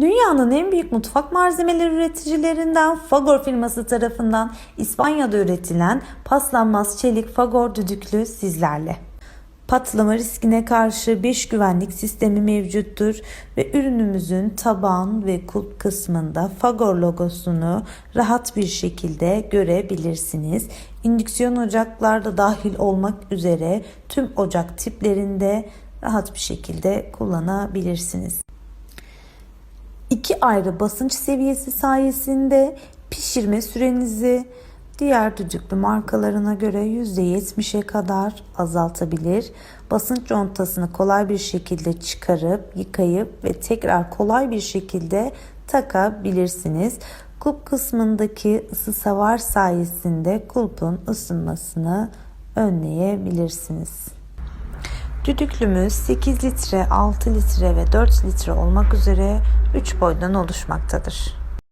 Dünyanın en büyük mutfak malzemeleri üreticilerinden Fagor firması tarafından İspanya'da üretilen paslanmaz çelik Fagor düdüklü sizlerle. Patlama riskine karşı 5 güvenlik sistemi mevcuttur ve ürünümüzün taban ve kulp kısmında Fagor logosunu rahat bir şekilde görebilirsiniz. İndüksiyon ocaklarda dahil olmak üzere tüm ocak tiplerinde rahat bir şekilde kullanabilirsiniz. İki ayrı basınç seviyesi sayesinde pişirme sürenizi diğer düdüklü markalarına göre %70'e kadar azaltabilir. Basınç contasını kolay bir şekilde çıkarıp yıkayıp ve tekrar kolay bir şekilde takabilirsiniz. Kulp kısmındaki ısı savar sayesinde kulpun ısınmasını önleyebilirsiniz. Düdüklümüz 8 litre, 6 litre ve 4 litre olmak üzere 3 boydan oluşmaktadır.